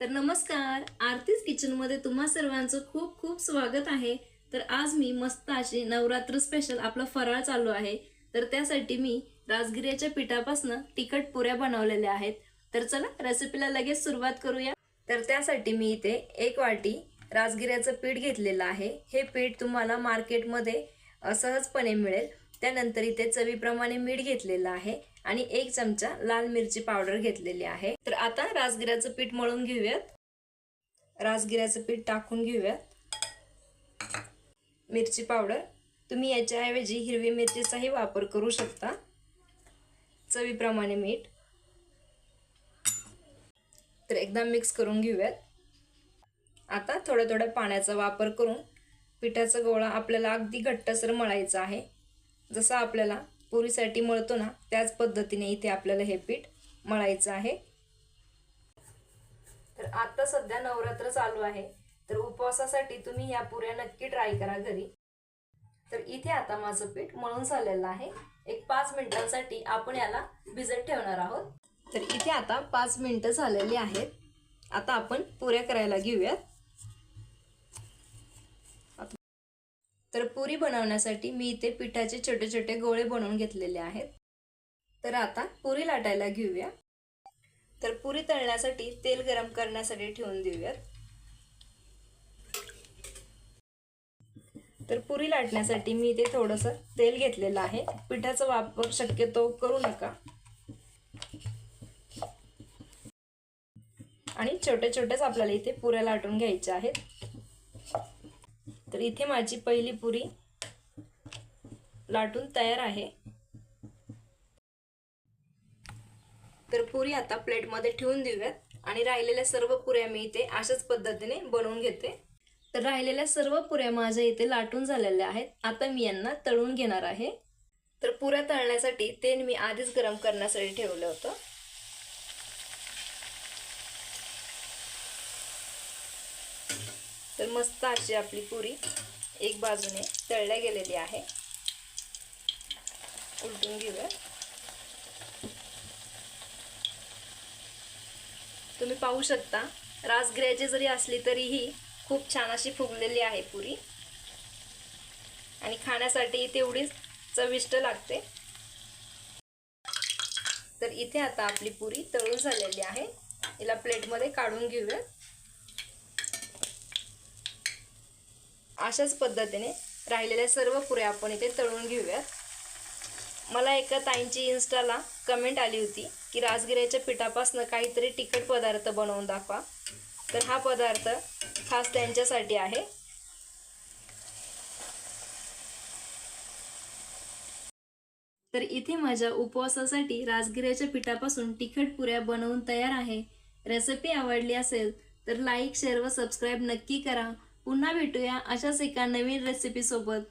तर नमस्कार आरतीच किचनमध्ये तुम्हा सर्वांचं खूप खूप स्वागत आहे. तर आज मी मस्त अशी नवरात्र स्पेशल आपला फराळ चालू आहे. तर त्यासाठी मी राजगिऱ्याच्या पिठापासून तिखट पुऱ्या बनवलेल्या आहेत. तर चला रेसिपीला लगेच सुरुवात करूया. तर त्यासाठी मी इथे एक वाटी राजगिऱ्याचं पीठ घेतलेलं आहे. हे पीठ तुम्हाला मार्केटमध्ये सहजपणे मिळेल. त्यानंतर इथे चवीप्रमाणे मीठ घेतलेलं आहे आणि एक चमचा लाल मिरची पावडर घेतलेली आहे. तर आता राजगिऱ्याचं पीठ मळून घेऊयात. राजगिऱ्याचं पीठ टाकून घेऊयात. मिरची पावडर. तुम्ही याच्याऐवजी हिरवी मिरचीचाही वापर करू शकता. चवीप्रमाणे मीठ. तर एकदा मिक्स करून घेऊयात. आता थोड्या थोड्या पाण्याचा वापर करून पिठाचा गोळा आपल्याला अगदी घट्टसर मळायचा आहे. जसं आपल्याला पुरीसाठी मळतो ना त्याच पद्धतीने इथे आपल्याला हे पीठ मळायचं आहे. तर आता सध्या नवरात्र चालू आहे. तर उपवासासाठी तुम्ही या पुऱ्या नक्की ट्राय करा घरी. तर इथे आता माझं पीठ मळून झालेलं आहे. एक पाच मिनिटांसाठी आपण याला भिजत ठेवणार आहोत. तर इथे आता पाच मिनिटं झालेली आहेत. आता आपण पुऱ्या करायला घेऊयात. तर पुरी बनवण्यासाठी मी इथे पिठाचे छोटे छोटे गोळे बनवून घेतलेले आहेत. तर आता पुरी लाटायला घेऊया. तर पुरी तळण्यासाठी तेल गरम करण्यासाठी ठेवून देऊयात. तर पुरी लाटण्यासाठी मी इथे थोडंसं तेल घेतलेलं आहे. पिठाचा वापर शक्यतो करू नका. आणि छोटे छोटेच आपल्याला इथे पुऱ्या लाटून घ्यायच्या आहेत. तर इथे माझी पहिली पुरी लाटून तयार आहे. तर पुरी आता प्लेटमध्ये ठेवून देऊयात. आणि राहिलेल्या सर्व पुऱ्या मी इथे अशाच पद्धतीने बनवून घेते. तर राहिलेल्या सर्व पुऱ्या माझ्या इथे लाटून झालेल्या आहेत. आता मी यांना तळून घेणार आहे. तर पुऱ्या तळण्यासाठी तेल मी आधीच गरम करण्यासाठी ठेवलं होतं. तर मस्त अशी आपली पुरी एक बाजूने तळल्या गेलेली आहे. उलटून घेऊया. तुम्ही पाहू शकता राजगिऱ्याची जरी असली तरीही खूप छान अशी फुगलेली आहे पुरी. आणि खाण्यासाठी तेवढीच चविष्ट लागते. तर इथे आता आपली पुरी तळून झालेली आहे. हिला प्लेटमध्ये काढून घेऊयात. अशाच पद्धतीने राहिलेल्या सर्व पुऱ्या आपण इथे तळून घेऊयात. मला एका ताईंची इन्स्टाला कमेंट आली होती की राजगिऱ्याच्या पिठापासून काहीतरी तिखट पदार्थ बनवून दाखवा. तर हा पदार्थ खास त्यांच्यासाठी आहे. तर इथे माझ्या उपवासासाठी राजगिऱ्याच्या पिठापासून तिखट पुऱ्या बनवून तयार आहे. रेसिपी आवडली असेल तर लाईक शेअर व सबस्क्राईब नक्की करा. पुन्हा भेटूया अशाच एका नवीन रेसिपीसोबत